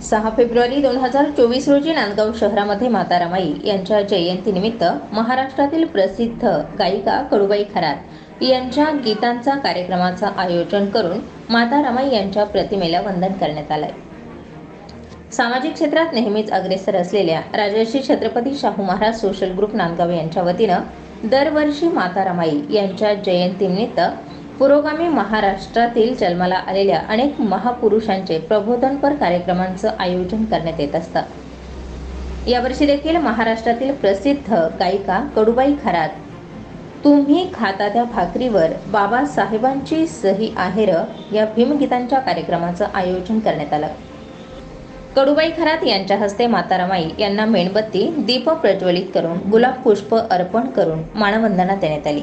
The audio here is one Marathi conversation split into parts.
सहा फेब्रुवारी दोन हजार चोवीस रोजी नांदगाव शहरामध्ये माता रमाई यांच्या जयंतीनिमित्त महाराष्ट्रातील प्रसिद्ध गायिका कडूबाई खरात यांच्या गीतांचा कार्यक्रमाचं आयोजन करून माता रमाई यांच्या प्रतिमेला वंदन करण्यात आलंय. सामाजिक क्षेत्रात नेहमीच अग्रेसर असलेल्या राजर्षी छत्रपती शाहू महाराज सोशल ग्रुप नांदगाव यांच्या वतीनं दरवर्षी माता रमाई यांच्या जयंतीनिमित्त पुरोगामी महाराष्ट्रातील जन्माला आलेल्या अनेक महापुरुषांचे प्रबोधनपर कार्यक्रमांचं आयोजन करण्यात येत असतं. यावर्षी देखील महाराष्ट्रातील प्रसिद्ध गायिका कडूबाई खरात तुम्ही खाता त्या भाकरीवर बाबासाहेबांची सही आहेर या भीमगीतांच्या कार्यक्रमाचं आयोजन करण्यात आलं. कडुबाई खरात यांच्या हस्ते माता रमाई यांना मेणबत्ती दीप प्रज्वलित करून गुलाब पुष्प अर्पण करून मानवंदना देण्यात आली.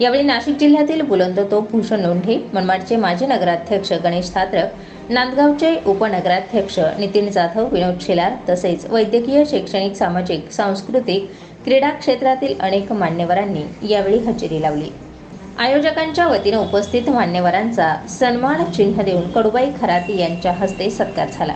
यावेळी नाशिक जिल्ह्यातील बुलंद तोप भूषण लोंढे मनमाडचे माजी नगराध्यक्ष गणेश थात्रक नांदगावचे उपनगराध्यक्ष नितीन जाधव विनोद शेलार तसेच वैद्यकीय शैक्षणिक सामाजिक सांस्कृतिक क्रीडा क्षेत्रातील अनेक मान्यवरांनी यावेळी हजेरी लावली. आयोजकांच्या वतीनं उपस्थित मान्यवरांचा सन्मान चिन्ह देऊन कडूबाई खराती यांच्या हस्ते सत्कार झाला.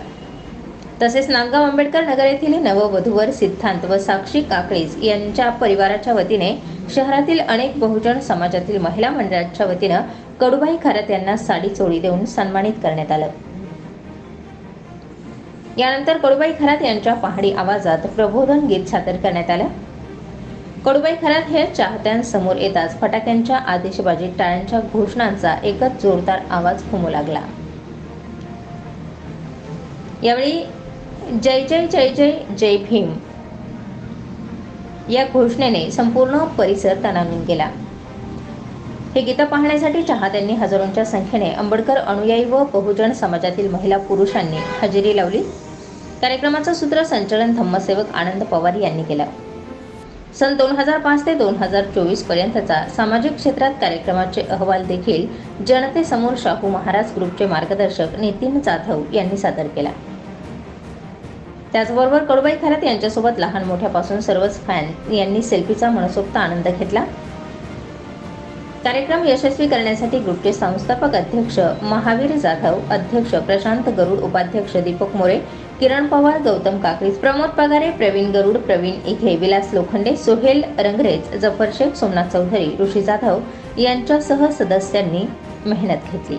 तसेच नांदगाव आंबेडकर नगर येथील नववधूवर सिद्धांत व साक्षी काकळीज यांच्या परिवाराच्या वतीने शहरातील अनेक बहुजन समाजातील महिला मंडळाच्या वतीनं कडुबाई खरात यांना साडी चोळी देऊन सन्मानित करण्यात आलं. यानंतर कडुबाई खरात यांच्या पहाडी आवाजात प्रबोधन गीत सादर करण्यात आलं. कडुबाई खरात हे चाहत्यांसमोर येताच फटाक्यांच्या आदेशबाजी टाळ्यांच्या घोषणांचा एकच जोरदार आवाज घुमू लागला. यावेळी जय जय जय जय जय भीम. या घोषणेने संपूर्ण परिसर तणावून गेला हे गीतं पाहण्यासाठी चाहत्यांनी हजारोंच्या संख्येने आंबेडकर अनुयायी व बहुजन समाजातील महिला पुरुषांनी हजेरी लावली. कार्यक्रमाचं सूत्रसंचालन धम्मसेवक आनंद पवार यांनी केलं. सन दोन हजार पाच ते दोन हजार चोवीस पर्यंतचा सामाजिक क्षेत्रात कार्यक्रमाचे अहवाल देखील जनतेसमोर शाहू महाराज ग्रुपचे मार्गदर्शक नितीन जाधव यांनी सादर केला. त्याचबरोबर कडूबाई खरात यांच्यासोबत लहान मोठ्यापासून सर्वच फॅन यांनी सेल्फीचा मनसोक्त आनंद घेतला. कार्यक्रम यशस्वी करण्यासाठी ग्रुपचे संस्थापक अध्यक्ष महावीर जाधव अध्यक्ष प्रशांत गरुड उपाध्यक्ष दीपक मोरे किरण पवार गौतम काकळीज प्रमोद पगारे प्रवीण गरुड प्रवीण इघे विलास लोखंडे सोहेल रंगरेज जफर शेख सोमनाथ चौधरी ऋषी जाधव यांच्यासह सदस्यांनी मेहनत घेतली.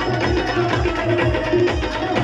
あっ!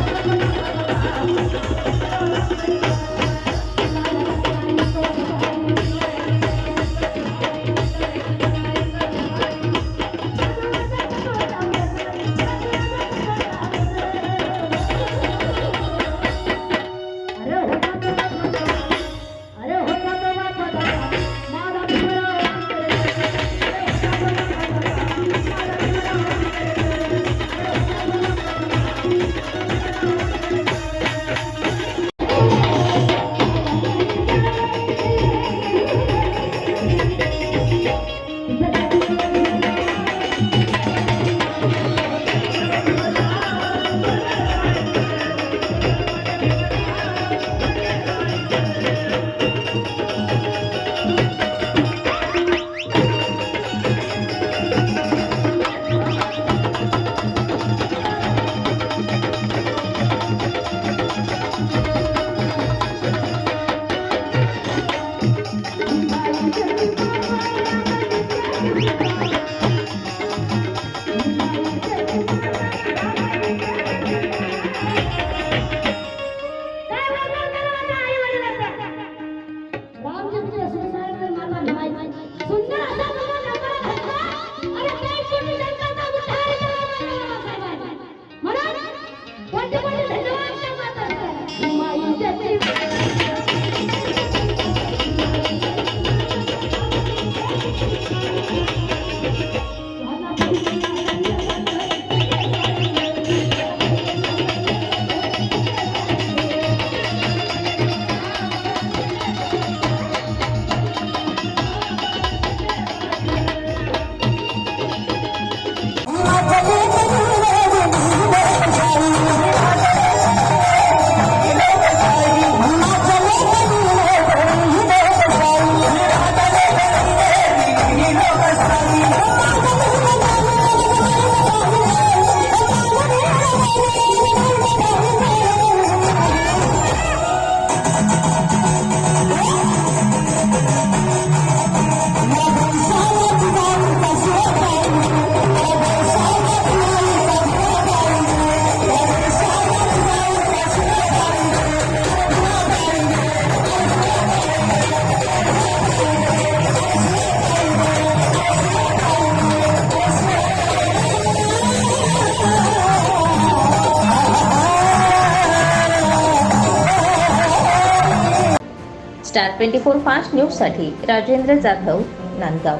Star twenty four fast न्यूजसाठी राजेंद्र जाधव नांदगाव.